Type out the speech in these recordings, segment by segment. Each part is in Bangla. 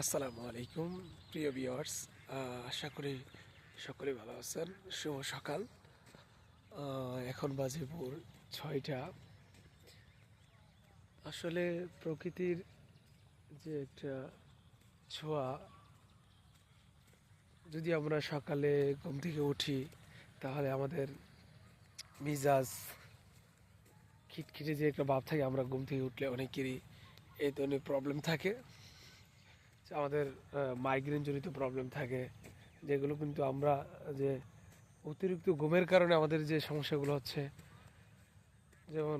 আসসালামু আলাইকুম, প্রিয় ভিউয়ার্স। আশা করি সকলে ভালো আছেন। শুভ সকাল। এখন বাজে ভোর ছয়টা। আসলে প্রকৃতির যে একটা ছোঁয়া, যদি আমরা সকালে ঘুম থেকে উঠি, তাহলে আমাদের মিজাজ, খিটখিটে যে একটা ভাব থাকে, আমরা ঘুম থেকে উঠলে অনেকেরই এই ধরনের প্রবলেম থাকে। আমাদের মাইগ্রেন জনিত প্রবলেম থাকে, যেগুলো কিন্তু আমরা, যে অতিরিক্ত ঘুমের কারণে আমাদের যে সমস্যাগুলো হচ্ছে, যেমন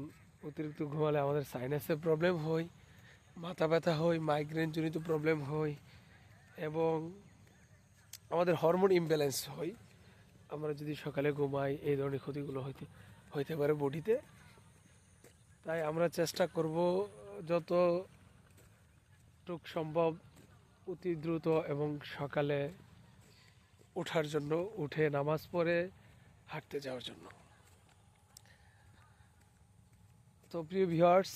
অতিরিক্ত ঘুমালে আমাদের সাইনাসের প্রবলেম হয়, মাথা ব্যথা হয় মাইগ্রেন জনিত প্রবলেম হয়, এবং আমাদের হরমোন ইমব্যালেন্স হয়। আমরা যদি সকালে ঘুমাই, এই ধরনের ক্ষতিগুলো হইতে হইতে পারে বডিতে। তাই আমরা চেষ্টা করব যত টুক সম্ভব অতি দ্রুত এবং সকালে ওঠার জন্য, উঠে নামাজ পড়ে হাঁটতে যাওয়ার জন্য। তো প্রিয় ভিউয়ার্স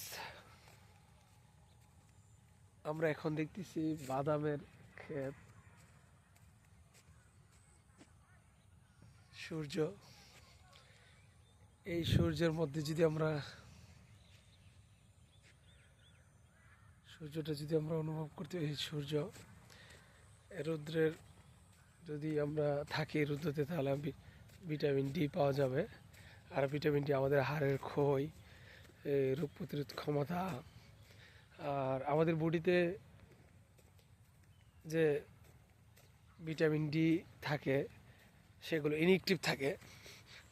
আমরা এখন দেখতেছি বাদামের ক্ষেত। সূর্য। এই সূর্যের মধ্যে যদি আমরা সূর্যটা যদি আমরা অনুভব করতে এই সূর্য রৌদ্রের যদি আমরা থাকি রৌদ্রতে, তাহলে ভিটামিন ডি পাওয়া যাবে। আর ভিটামিন ডি আমাদের হাড়ের ক্ষয় রোগ প্রতিরোধ ক্ষমতা, আর আমাদের বডিতে যে ভিটামিন ডি থাকে, সেগুলো ইনএক্টিভ থাকে।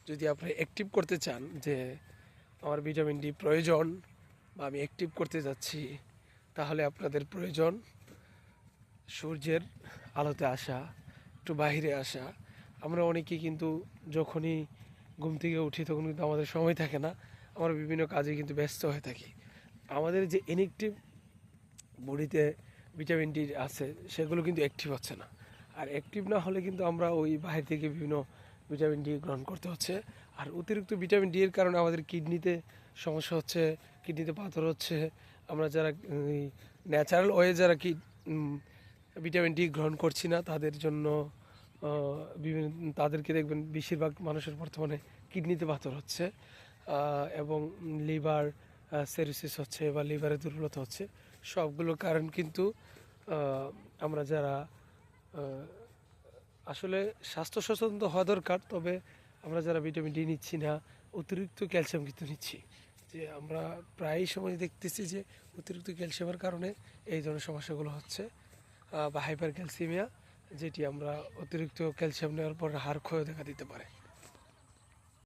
যদি আপনি অ্যাক্টিভ করতে চান যে, আমার ভিটামিন ডি প্রয়োজন বা আমি অ্যাক্টিভ করতে যাচ্ছি তাহলে আপনাদের প্রয়োজন সূর্যের আলোতে আসা, একটু বাইরে আসা। আমরা অনেকেই কিন্তু যখনই ঘুম থেকে উঠি তখন কিন্তু আমাদের সময় থাকে না। আমরা বিভিন্ন কাজে কিন্তু ব্যস্ত হয়ে থাকি। আমাদের যে ইনএক্টিভ বডিতে ভিটামিন ডি আছে, সেগুলো কিন্তু অ্যাক্টিভ হচ্ছে না। আর অ্যাক্টিভ না হলে কিন্তু আমরা ওই বাইরে থেকে বিভিন্ন ভিটামিন ডি গ্রহণ করতে হচ্ছে। আর অতিরিক্ত ভিটামিন ডি এর কারণে আমাদের কিডনিতে সমস্যা হচ্ছে, কিডনিতে পাথর হচ্ছে। আমরা যারা ন্যাচারাল ওয়ে যারা কি ভিটামিন ডি গ্রহণ করছি না, তাদের জন্য বিভিন্ন, তাদেরকে দেখবেন বেশিরভাগ মানুষের বর্তমানে কিডনিতে পাথর হচ্ছে এবং লিভার সেরিসিস হচ্ছে বা লিভারের দুর্বলতা হচ্ছে। সবগুলো কারণ কিন্তু আমরা যারা আসলে স্বাস্থ্য সচেতন হওয়া দরকার, তবে আমরা যারা ভিটামিন ডি নিচ্ছি না, অতিরিক্ত ক্যালসিয়াম কিন্তু নিচ্ছি। যে আমরা প্রায় সময় দেখতেছি যে অতিরিক্ত ক্যালসিয়ামের কারণে এই ধরনের সমস্যাগুলো হচ্ছে বা হাইপার ক্যালসিমিয়া যেটি আমরা অতিরিক্ত ক্যালসিয়াম নেওয়ার পর হাড় ক্ষয় দেখা দিতে পারে।